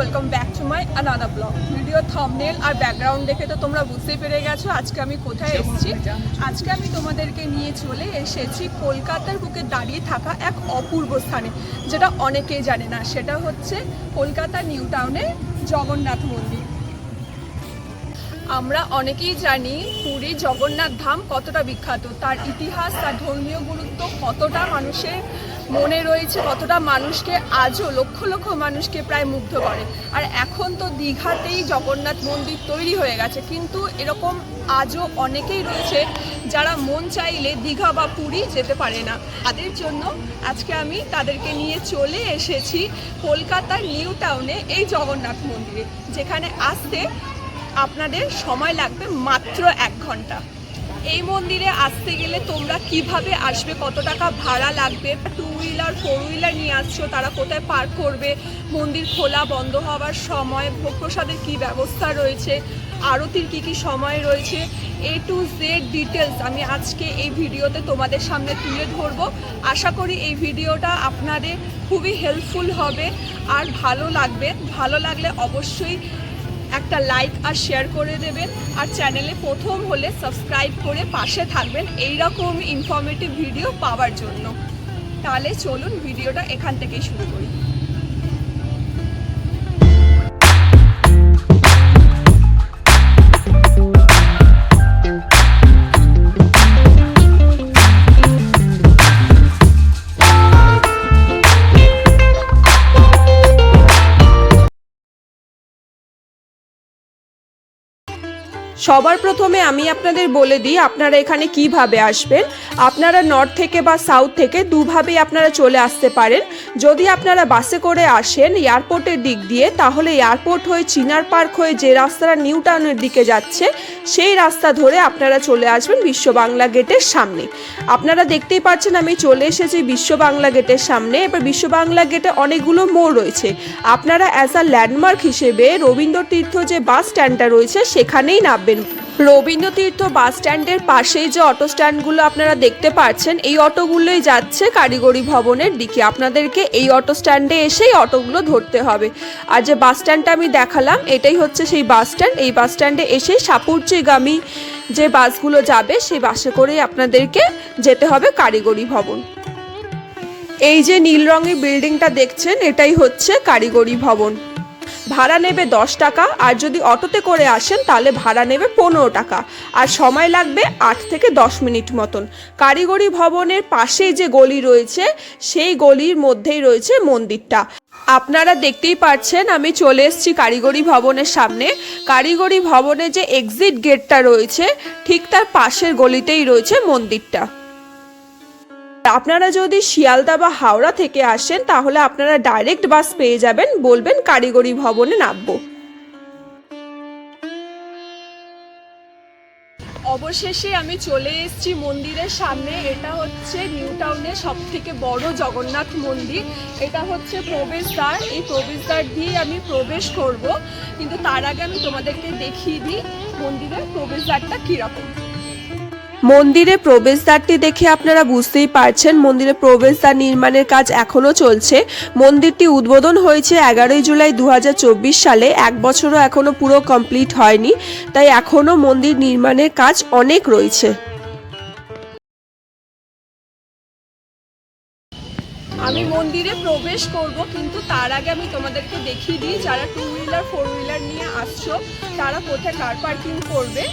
Welcome back to my another blog video thumbnail R background দেখে তো তোমরা বুঝতেই পেরে গেছো আজকে আমি কোথায় এসেছি। আজকে আমি তোমাদেরকে নিয়ে চলে এসেছি কলকাতার বুকে দাঁড়িয়ে থাকা এক অপূর্ব স্থানে, যেটা অনেকেই জানে না। সেটা হচ্ছে কলকাতা নিউ টাউনে জগন্নাথ মন্দির। আমরা অনেকেই জানি পুরী জগন্নাথ ধাম কতটা বিখ্যাত, তার ইতিহাস, তার ধর্মীয় গুরুত্ব কতটা মানুষের মনে রয়েছে কতটা মানুষকে আজও লক্ষ লক্ষ মানুষকে প্রায় মুগ্ধ করে। আর এখন তো দীঘাতেই জগন্নাথ মন্দির তৈরি হয়ে গেছে। কিন্তু এরকম আজও অনেকেই রয়েছে যারা মন চাইলে দীঘা বা পুরী যেতে পারে না। তাদের জন্য আজকে আমি তাদেরকে নিয়ে চলে এসেছি কলকাতার নিউ টাউনে এই জগন্নাথ মন্দিরে। যেখানে আসতে আপনাদের সময় লাগবে মাত্র এক ঘণ্টা। এই মন্দিরে আসতে গেলে তোমরা কীভাবে আসবে? কত টাকা ভাড়া লাগবে? টু হুইলার ফোর হুইলার নিয়ে আসছো, তারা কোথায় পার্ক করবে? মন্দির খোলা, বন্ধ হওয়ার সময় ভোগ প্রসাদের কী ব্যবস্থা রয়েছে? আরতির কী কী সময় রয়েছে? এ টু জেড ডিটেলস আমি আজকে এই ভিডিওতে তোমাদের সামনে তুলে ধরবো। আশা করি এই ভিডিওটা আপনাদের খুবই হেল্পফুল হবে আর ভালো লাগবে। ভালো লাগলে অবশ্যই একটা লাইক আর শেয়ার করে দেবেন। আর চ্যানেলে প্রথম হলে সাবস্ক্রাইব করে পাশে থাকবেন এই রকম ইনফরমেটিভ ভিডিও পাওয়ার জন্য। তাহলে চলুন ভিডিওটা এখান থেকেই শুরু করি। সবার প্রথমে আমি আপনাদের বলে দিই আপনারা এখানে কীভাবে আসবেন। আপনারা নর্থ থেকে বা সাউথ থেকে দুভাবেই আপনারা চলে আসতে পারেন। যদি আপনারা বাসে করে আসেন এয়ারপোর্টের দিক দিয়ে, তাহলে এয়ারপোর্ট হয়ে চিনার পার্ক হয়ে যে রাস্তাটা নিউ টাউনের দিকে যাচ্ছে, সেই রাস্তা ধরে আপনারা চলে আসবেন বিশ্ব বাংলা গেটের সামনে। আপনারা দেখতেই পাচ্ছেন আমি চলে এসেছি বিশ্ব বাংলা গেটের সামনে। এবার বিশ্ব বাংলা গেটে অনেকগুলো মোড় রয়েছে। আপনারা অ্যাজ আ ল্যান্ডমার্ক হিসেবে রবীন্দ্র তীর্থ যে বাস স্ট্যান্ডটা রয়েছে, সেখানেই নামবেন। রবীন্দ্র তীর্থ বাস স্ট্যান্ডের পাশেই যে অটো স্ট্যান্ডগুলো আপনারা দেখতে পাচ্ছেন, এই অটোগুলোই যাচ্ছে কারিগরি ভবনের দিকে। আপনাদেরকে এই অটো স্ট্যান্ডে এসেই অটোগুলো ধরতে হবে। আর যে বাস স্ট্যান্ডটা আমি দেখালাম, এটাই হচ্ছে সেই বাস স্ট্যান্ড। এই বাস স্ট্যান্ডে এসে সাপুরচিগামী যে বাসগুলো যাবে, সেই বাসে করেই আপনাদেরকে যেতে হবে কারিগরি ভবন। এই যে নীল রঙের বিল্ডিংটা দেখছেন, এটাই হচ্ছে কারিগরি ভবন। ভাড়া নেবে দশ টাকা, আর যদি অটোতে করে আসেন তাহলে ভাড়া নেবে পনেরো টাকা। আর সময় লাগবে আট থেকে দশ মিনিট মতন। কারিগরি ভবনের পাশেই যে গলি রয়েছে, সেই গলির মধ্যেই রয়েছে মন্দিরটা। আপনারা দেখতেই পাচ্ছেন, আমি চলে এসেছি কারিগরি ভবনের সামনে। কারিগরি ভবনে যে এক্সিট গেটটা রয়েছে, ঠিক তার পাশের গলিতেই রয়েছে মন্দিরটা। আপনারা যদি শিয়ালদা বা হাওড়া থেকে আসেন, তাহলে আপনারা ডাইরেক্ট বাস পেয়ে যাবেন, বলবেন কারিগরি ভবনে নামবো। অবশেষে আমি চলে এসেছি মন্দিরের সামনে। এটা হচ্ছে নিউ টাউনের সব থেকে বড় জগন্নাথ মন্দির। এটা হচ্ছে প্রবেশদ্বার। এই প্রবেশদ্বার দিয়ে আমি প্রবেশ করব। কিন্তু তার আগে আমি তোমাদেরকে দেখিয়ে দিই মন্দিরের প্রবেশদ্বারটা কীরকম। মন্দিরে প্রবেশদ্বারটি দেখে আপনারা বুঝতেই পারছেন, মন্দিরে প্রবেশদ্বার নির্মাণের কাজ এখনও চলছে। মন্দিরটি উদ্বোধন হয়েছে এগারোই জুলাই দু হাজার চব্বিশ সালে, এক বছরও এখনও পুরো কমপ্লিট হয়নি, তাই এখনও মন্দির নির্মাণের কাজ অনেক রয়েছে। আমি মন্দিরে প্রবেশ করব, কিন্তু তার আগে আমি তোমাদেরকে দেখিয়ে দিই, যারা টু হুইলার ফোর হুইলার নিয়ে আসছো, তারা কোথায় কার পার্কিং করবে।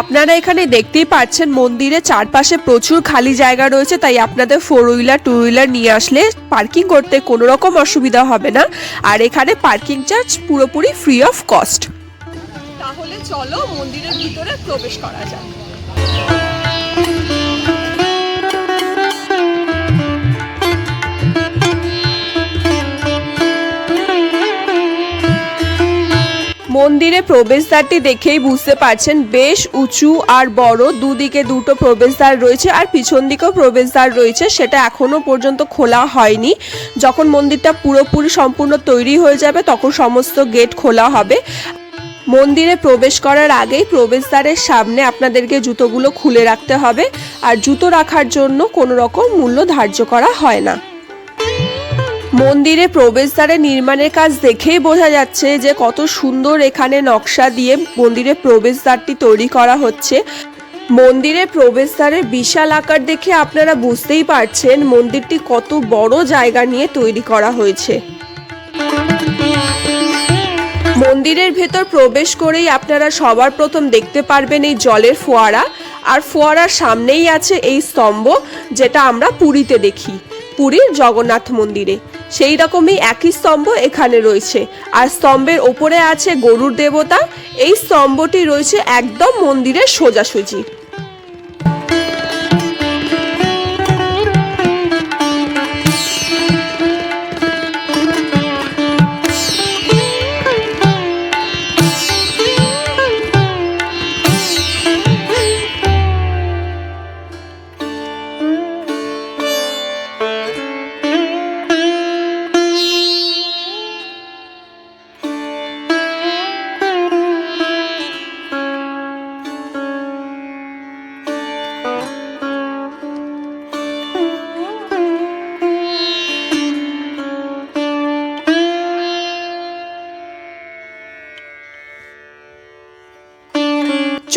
আপনারা এখানে দেখতেই পাচ্ছেন মন্দিরে চারপাশে প্রচুর খালি জায়গা রয়েছে, তাই আপনাদের ফোর হুইলার টু হুইলার নিয়ে আসলে পার্কিং করতে কোনো রকম অসুবিধা হবে না। আর এখানে পার্কিং চার্জ পুরোপুরি ফ্রি অফ কস্ট তাহলে চলো মন্দিরের ভিতরে প্রবেশ করা যাক। মন্দিরে প্রবেশদ্বারটি দেখেই বুঝতে পারছেন বেশ উঁচু আর বড়, দুদিকে দুটো প্রবেশদ্বার রয়েছে আর পিছন দিকেও প্রবেশদ্বার রয়েছে, সেটা এখনও পর্যন্ত খোলা হয়নি। যখন মন্দিরটা পুরোপুরি সম্পূর্ণ তৈরি হয়ে যাবে, তখন সমস্ত গেট খোলা হবে। মন্দিরে প্রবেশ করার আগেই প্রবেশদ্বারের সামনে আপনাদেরকে জুতোগুলো খুলে রাখতে হবে। আর জুতো রাখার জন্য কোনো রকম মূল্য ধার্য করা হয় না। মন্দিরে প্রবেশদ্বারে নির্মাণের কাজ দেখেই বোঝা যাচ্ছে যে কত সুন্দর এখানে নকশা দিয়ে মন্দিরের প্রবেশদ্বারটি তৈরি করা হচ্ছে। মন্দিরের প্রবেশদ্বারের বিশাল আকার দেখে আপনারা বুঝতেই পারছেন মন্দিরটি কত বড় জায়গা নিয়ে তৈরি করা হয়েছে। মন্দিরের ভেতর প্রবেশ করেই আপনারা সবার প্রথম দেখতে পারবেন এই জলের ফোয়ারা। আর ফোয়ারার সামনেই আছে এই স্তম্ভ, যেটা আমরা পুরীতে দেখি। পুরীর জগন্নাথ মন্দিরে। সেই রকমই একই স্তম্ভ এখানে রয়েছে। আর স্তম্ভের ওপরে আছে গরুর দেবতা। এই স্তম্ভটি রয়েছে একদম মন্দিরের সোজাসুজি।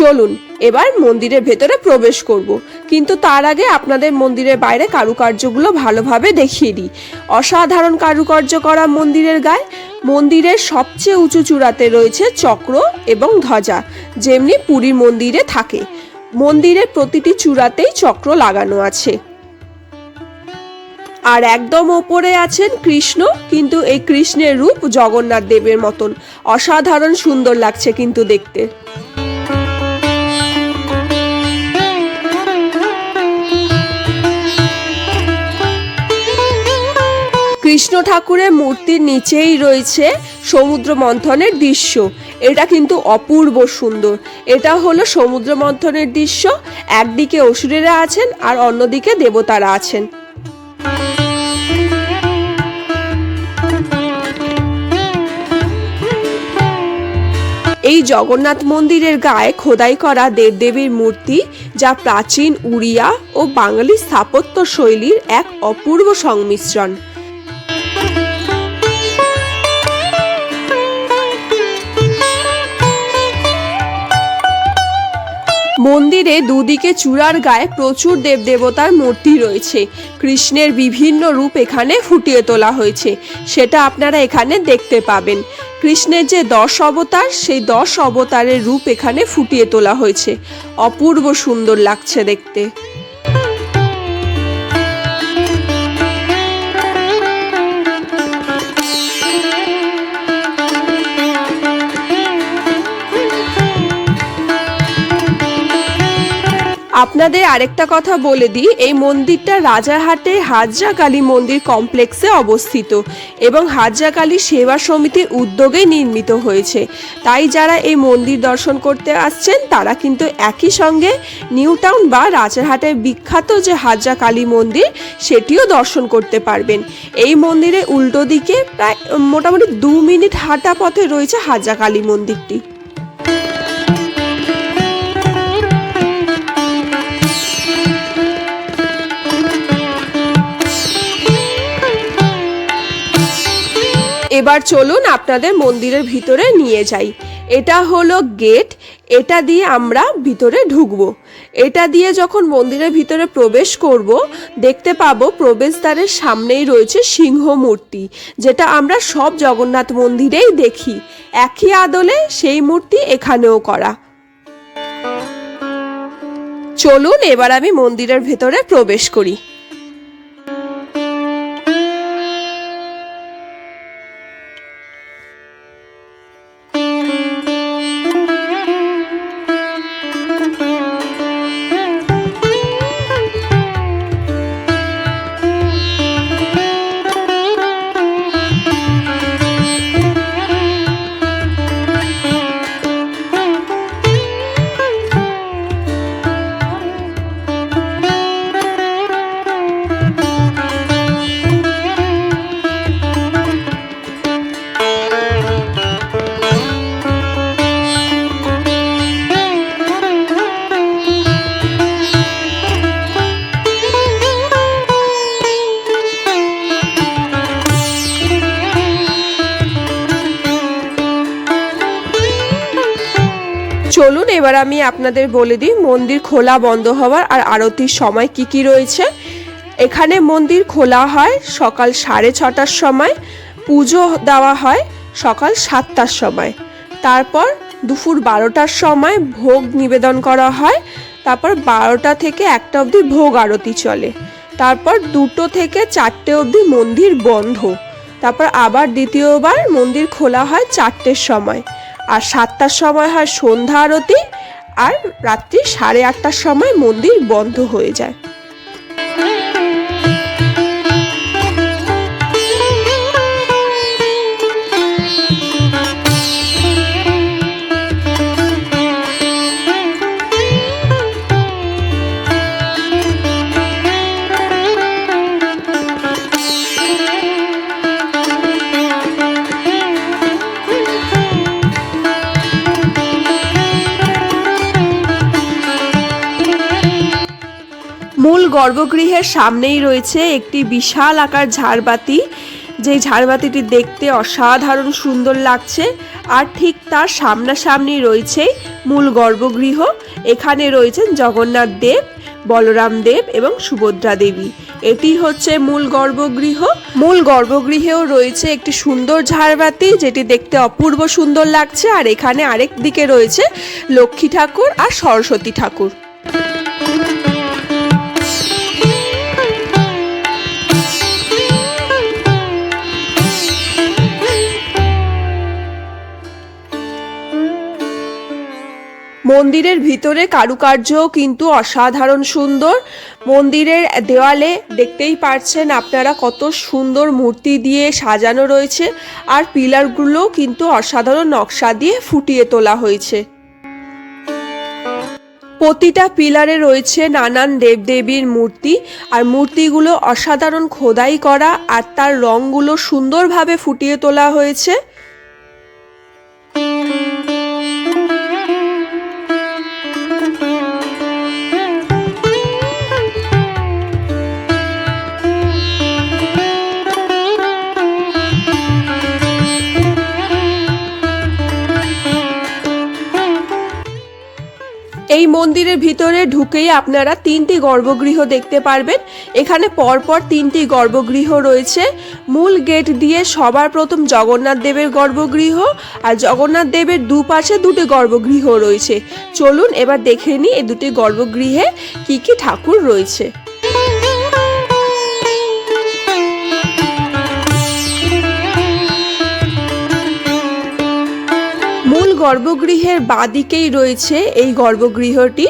চলুন, এবার মন্দিরের ভেতরে প্রবেশ করব। কিন্তু তার আগে আপনাদের মন্দিরের বাইরে কারুকার্যগুলো ভালোভাবে দেখিয়ে দিই। অসাধারণ কারুকার্য করা মন্দিরের গায়ে। মন্দিরের সবচেয়ে উঁচু চূড়াতে রয়েছে চক্র এবং ধ্বজা, যেমনি পুরীর মন্দিরে থাকে। মন্দিরের প্রতিটি চূড়াতেই চক্র লাগানো আছে। আর একদম ওপরে আছেন কৃষ্ণ, কিন্তু এই কৃষ্ণের রূপ জগন্নাথ দেবের মতন। অসাধারণ সুন্দর লাগছে কিন্তু দেখতে। ঠাকুরের মূর্তির নিচেই রয়েছে সমুদ্র মন্থনের দৃশ্য। এটা কিন্তু অপূর্ব সুন্দর। এটা হলো সমুদ্র মন্থনের দৃশ্য। একদিকে অসুরেরা আছেন আর অন্যদিকে দেবতারা আছেন। এই জগন্নাথ মন্দিরের গায়ে খোদাই করা দেবদেবীর মূর্তি, যা প্রাচীন উড়িয়া ও বাঙালি স্থাপত্য শৈলীর এক অপূর্ব সংমিশ্রণ। মন্দিরে দুদিকে চূড়ার গায়ে প্রচুর দেবদেবতার মূর্তি রয়েছে। কৃষ্ণের বিভিন্ন রূপ এখানে ফুটিয়ে তোলা হয়েছে। সেটা আপনারা এখানে দেখতে পাবেন। কৃষ্ণের যে দশ অবতার, সেই দশ অবতারের রূপ এখানে ফুটিয়ে তোলা হয়েছে। অপূর্ব সুন্দর লাগছে দেখতে। আপনাদের আরেকটা কথা বলে দিই, এই মন্দিরটা রাজারহাটে হাজরা কালী মন্দির কমপ্লেক্সে অবস্থিত এবং হাজরা কালী সেবা সমিতির উদ্যোগে নির্মিত হয়েছে। তাই যারা এই মন্দির দর্শন করতে আসছেন, তারা কিন্তু একই সঙ্গে নিউ টাউন বা রাজারহাটের বিখ্যাত যে হাজরা কালী মন্দির, সেটিও দর্শন করতে পারবেন। এই মন্দিরে উল্টো দিকে প্রায় মোটামুটি দু মিনিট হাঁটা পথে রয়েছে হাজরা কালী মন্দিরটি। এবার চলুন আপনাদের মন্দিরের ভিতরে নিয়ে যাই। এটা হলো গেট, এটা দিয়ে আমরা ভিতরে ঢুকবো। এটা দিয়ে যখন মন্দিরের ভিতরে প্রবেশ করব, দেখতে পাবো প্রবেশদ্বারের সামনেই রয়েছে সিংহ মূর্তি, যেটা আমরা সব জগন্নাথ মন্দিরেই দেখি। একই আদলে সেই মূর্তি এখানেও করা। চলুন এবার আমি মন্দিরের ভেতরে প্রবেশ করি। চলুন, এবার আমি আপনাদের বলে দিই, মন্দির খোলা বন্ধ হওয়ার আর আরতির সময় কি কি রয়েছে। এখানে মন্দির খোলা হয় সকাল সাড়ে ছটার সময়, পুজো দেওয়া হয় সকাল সাতটার সময়। তারপর দুপুর বারোটার সময় ভোগ নিবেদন করা হয়, তারপর বারোটা থেকে একটা অবধি ভোগ আরতি চলে। তারপর দুটো থেকে চারটে অবধি মন্দির বন্ধ। তারপর আবার দ্বিতীয়বার মন্দির খোলা হয় চারটের সময়। আর সাতটার সময় হয় সন্ধ্যা আরতি আর রাত্রি সাড়ে আটটার সময় মন্দির বন্ধ হয়ে যায়। গর্ভগৃহের সামনেই রয়েছে একটি বিশাল আকার ঝাড়বাতি। যে ঝাড়বাতিটি দেখতে অসাধারণ সুন্দর লাগছে আর ঠিক তার সামনাসামনি রয়েছে মূল গর্ভগৃহ। এখানে রয়েছেন জগন্নাথ দেব, বলরাম দেব এবং সুভদ্রা দেবী। এটি হচ্ছে মূল গর্ভগৃহ। মূল গর্ভগৃহেও রয়েছে একটি সুন্দর ঝাড়বাতি যেটি দেখতে অপূর্ব সুন্দর লাগছে। আর এখানে আরেক দিকে রয়েছে লক্ষ্মী ঠাকুর আর সরস্বতী ঠাকুর। মন্দিরের ভিতরে কারুকার্য কিন্তু অসাধারণ সুন্দর। মন্দিরের দেওয়ালে দেখতেই পারছেন আপনারা কত সুন্দর মূর্তি দিয়ে সাজানো রয়েছে। আর পিলারগুলো কিন্তু অসাধারণ নকশা দিয়ে ফুটিয়ে তোলা হয়েছে। প্রতিটা পিলারে রয়েছে নানান দেবদেবীর মূর্তি। আর মূর্তিগুলো অসাধারণ খোদাই করা আর তার রঙগুলো সুন্দরভাবে ফুটিয়ে তোলা হয়েছে। এই মন্দিরের ভিতরে ঢুকেই আপনারা তিনটি গর্ভগৃহ দেখতে পারবেন। এখানে পরপর তিনটি গর্ভগৃহ রয়েছে। মূল গেট দিয়ে সবার প্রথম জগন্নাথ দেবের গর্ভগৃহ আর জগন্নাথ দেবের দুপাশে দুটি গর্ভগৃহ রয়েছে। চলুন এবার দেখে নিই এই দুটি গর্ভগৃহে কি কি ঠাকুর রয়েছে। গর্ভগৃহের বাদিকেই রয়েছে এই গর্ভগৃহটি।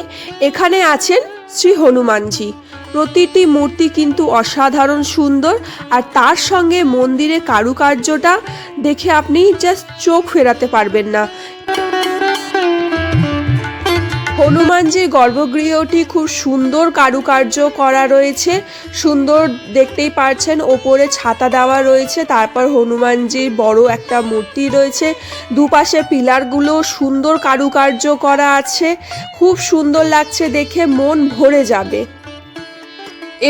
এখানে আছেন শ্রী হনুমানজি। প্রতিটি মূর্তি কিন্তু অসাধারণ সুন্দর আর তার সঙ্গে মন্দিরে কারুকার্যটা দেখে আপনি জাস্ট চোখ ফেরাতে পারবেন না। হনুমানজির গর্ভগৃহটি খুব সুন্দর কারুকার্য করা রয়েছে, সুন্দর দেখতেই পারছেন, ওপরে ছাতা দেওয়া রয়েছে, তারপর হনুমানজির বড় একটা মূর্তি রয়েছে, দুপাশে পিলারগুলো সুন্দর কারুকার্য করা আছে, খুব সুন্দর লাগছে দেখে, মন ভরে যাবে।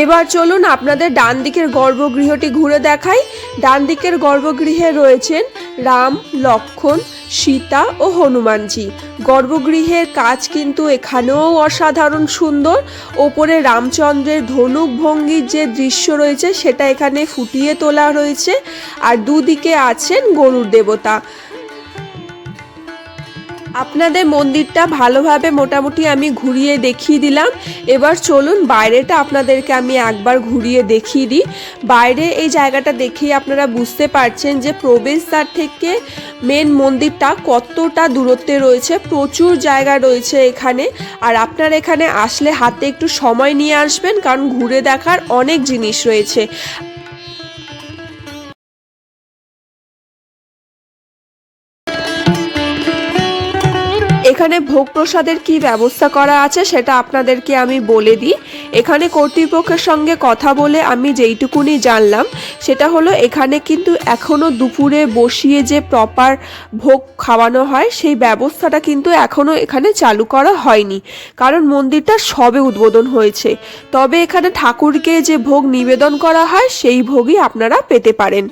এবার চলুন আপনাদের ডান দিকের গর্ভগৃহটি ঘুরে দেখাই। ডান দিকের গর্ভগৃহে রয়েছেন রাম, লক্ষণ সীতা ও হনুমানজি। গর্ভগৃহের কাজ কিন্তু এখানেও অসাধারণ সুন্দর। ওপরে রামচন্দ্রের ধনুক ভঙ্গির যে দৃশ্য রয়েছে, সেটা এখানে ফুটিয়ে তোলা রয়েছে। আর দুদিকে আছেন গরুর দেবতা। আপনাদের মন্দিরটা ভালোভাবে মোটামুটি আমি ঘুরিয়ে দেখিয়ে দিলাম। এবার চলুন বাইরেটা আপনাদেরকে আমি একবার ঘুরিয়ে দেখিয়ে দিই। বাইরে এই জায়গাটা দেখেই আপনারা বুঝতে পারছেন যে প্রবেশদ্বার থেকে মেন মন্দিরটা কতটা দূরত্বে রয়েছে, প্রচুর জায়গা রয়েছে এখানে। আর আপনারা এখানে আসলে হাতে একটু সময় নিয়ে আসবেন, কারণ ঘুরে দেখার অনেক জিনিস রয়েছে। এখানে ভোগ প্রসাদের কি ব্যবস্থা করা আছে সেটা আপনাদেরকে আমি বলে দিই। এখানে কর্তৃপক্ষের সঙ্গে কথা বলে আমি যেইটুকুনি জানলাম, সেটা হলো এখানে কিন্তু এখনও দুপুরে বসিয়ে যে প্রপার ভোগ খাওয়ানো হয়, সেই ব্যবস্থাটা কিন্তু এখনও এখানে চালু করা হয়নি। কারণ মন্দিরটা সবে উদ্বোধন হয়েছে। তবে এখানে ঠাকুরকে যে ভোগ নিবেদন করা হয়, সেই ভোগই আপনারা পেতে পারেন।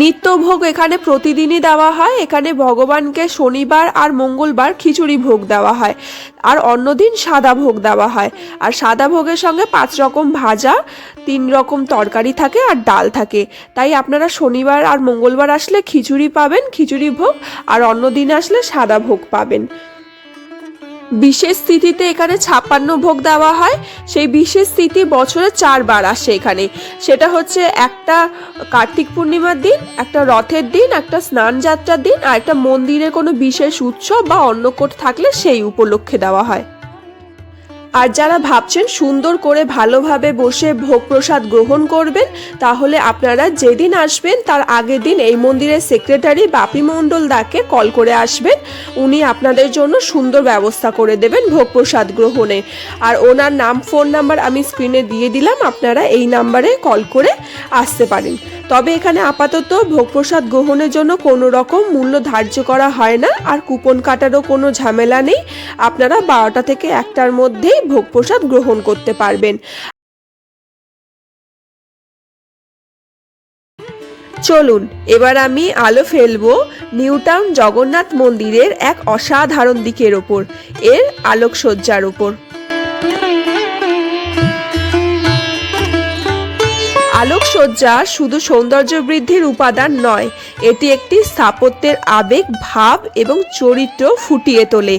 নিত্যভোগ এখানে প্রতিদিনই দেওয়া হয়। এখানে ভগবানকে শনিবার আর মঙ্গলবার খিচুড়ি ভোগ দেওয়া হয়। আর অন্যদিন সাদা ভোগ দেওয়া হয়। আর সাদা ভোগের সঙ্গে পাঁচ রকম ভাজা, তিন রকম তরকারি থাকে আর ডাল থাকে। তাই আপনারা শনিবার আর মঙ্গলবার আসলে খিচুড়ি পাবেন, খিচুড়ি ভোগ, আর অন্য দিন আসলে সাদা ভোগ পাবেন। বিশেষ স্থিতিতে এখানে ছাপ্পান্ন ভোগ দেওয়া হয়। সেই বিশেষ স্থিতি বছরে চারবার আসে এখানে। সেটা হচ্ছে একটা কার্তিক পূর্ণিমার দিন, একটা রথের দিন, একটা স্নান যাত্রার দিন, আর একটা মন্দিরের কোনো বিশেষ উৎসব বা অন্নকোট থাকলে সেই উপলক্ষে দেওয়া হয়। আর যারা ভাবছেন সুন্দর করে ভালোভাবে বসে ভোগ প্রসাদ গ্রহণ করবেন, তাহলে আপনারা যেদিন আসবেন, তার আগের দিন এই মন্দিরের সেক্রেটারি বাপি মণ্ডল দাকে কল করে আসবেন। উনি আপনাদের জন্য সুন্দর ব্যবস্থা করে দেবেন ভোগ প্রসাদ গ্রহণে। আর ওনার নাম ফোন নাম্বার আমি স্ক্রিনে দিয়ে দিলাম, আপনারা এই নাম্বারে কল করে আসতে পারেন। তবে এখানে আপাতত ভোগ প্রসাদ গ্রহণের জন্য কোনো রকম মূল্য ধার্য করা হয় না, আর কুপন কাটারও কোনো ঝামেলা নেই। আপনারা বারোটা থেকে একটার মধ্যেই ভোগ প্রসাদ গ্রহণ করতে পারবেন। চলুন, এবার আমি আলো ফেলব নিউটাউন জগন্নাথ মন্দিরের এক অসাধারণ দিকের ওপর, এর আলোকসজ্জার ওপর। আলোকসজ্জা শুধু সৌন্দর্য বৃদ্ধির উপাদান নয়, এটি একটি স্থাপত্যের আবেগ, ভাব এবং চরিত্র ফুটিয়ে তোলে।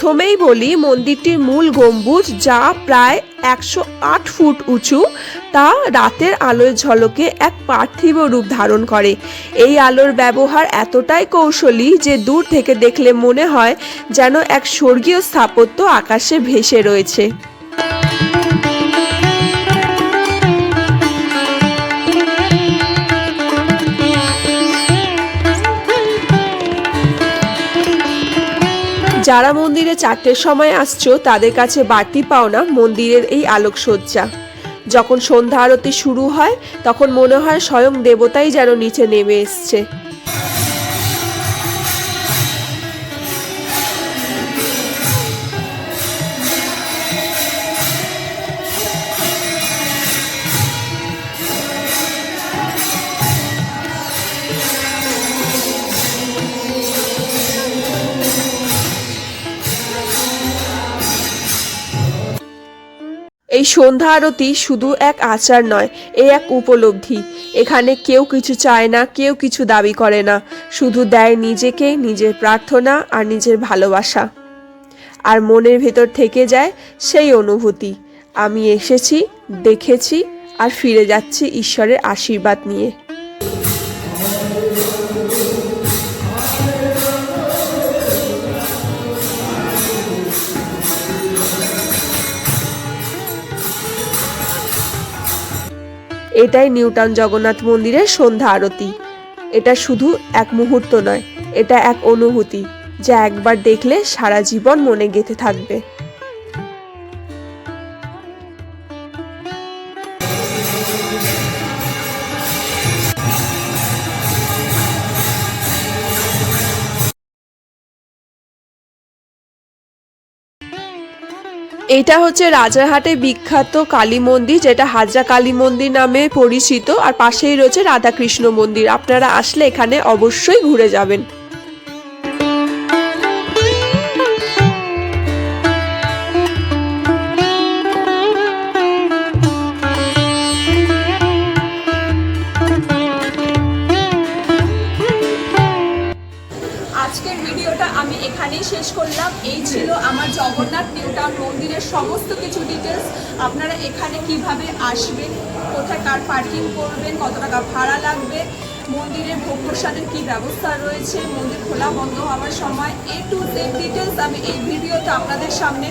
প্রথমেই বলি মন্দিরটির মূল গম্বুজ যা প্রায় একশো আট ফুট উঁচু, তা রাতের আলোয় ঝলকে এক পার্থিব রূপ ধারণ করে। এই আলোর ব্যবহার এতটাই কৌশলী যে দূর থেকে দেখলে মনে হয় যেন এক স্বর্গীয় স্থাপত্য আকাশে ভেসে রয়েছে। যারা মন্দিরে চারটের সময় আসছো, তাদের কাছে বাড়তি পাওনা মন্দিরের এই আলোকসজ্জা। যখন সন্ধ্যা আরতি শুরু হয়, তখন মনে হয় স্বয়ং দেবতাই যেন নিচে নেমে এসছে। সন্ধ্যা আরতি শুধু এক আচার নয়, এ এক উপলব্ধি। এখানে কেউ কিছু চায় না, কেউ কিছু দাবি করে না। শুধু দেয় নিজেকে, নিজের প্রার্থনা আর নিজের ভালোবাসা। আর মনের ভেতর থেকে যায় সেই অনুভূতি। আমি এসেছি, দেখেছি আর ফিরে যাচ্ছি ঈশ্বরের আশীর্বাদ নিয়ে। এটাই নিউটাউন জগন্নাথ মন্দিরের সন্ধ্যা আরতি। এটা শুধু এক মুহূর্ত নয়, এটা এক অনুভূতি যা একবার দেখলে সারা জীবন মনে গেঁথে থাকবে। এটা হচ্ছে রাজারহাটে বিখ্যাত কালী মন্দির, যেটা হাজরা কালী মন্দির নামে পরিচিত। আর পাশেই রয়েছে রাধাকৃষ্ণ মন্দির। আপনারা আসলে এখানে অবশ্যই ঘুরে যাবেন। সমস্ত কিছু ডিটেলস আপনারা এখানে কীভাবে আসবেন, কোথায় কার পার্কিং করবেন, কত টাকা ভাড়া লাগবে, মন্দিরের ভোগ প্রসাদের কী ব্যবস্থা রয়েছে, মন্দির খোলা বন্ধ হওয়ার সময় এ টু জেড ডিটেলস আমি এই ভিডিওতে আপনাদের সামনে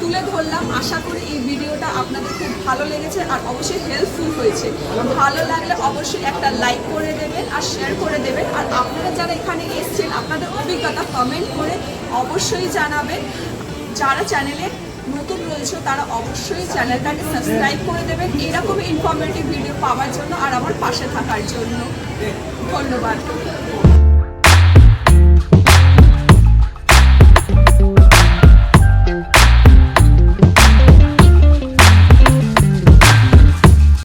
তুলে ধরলাম। আশা করি এই ভিডিওটা আপনাদের খুব ভালো লেগেছে আর অবশ্যই হেল্পফুল হয়েছে। ভালো লাগলে অবশ্যই একটা লাইক করে দেবেন আর শেয়ার করে দেবেন। আর আপনারা যারা এখানে এসছেন, আপনাদের অভিজ্ঞতা কমেন্ট করে অবশ্যই জানাবেন। যারা চ্যানেলে নতুন রয়েছে, তারা অবশ্যই চ্যানেলটাকে সাবস্ক্রাইব করে দেবেন। এরকম ইনফরমেটিভ ভিডিও পাওয়ার জন্য আর আমার পাশে থাকার জন্য। ধন্যবাদ।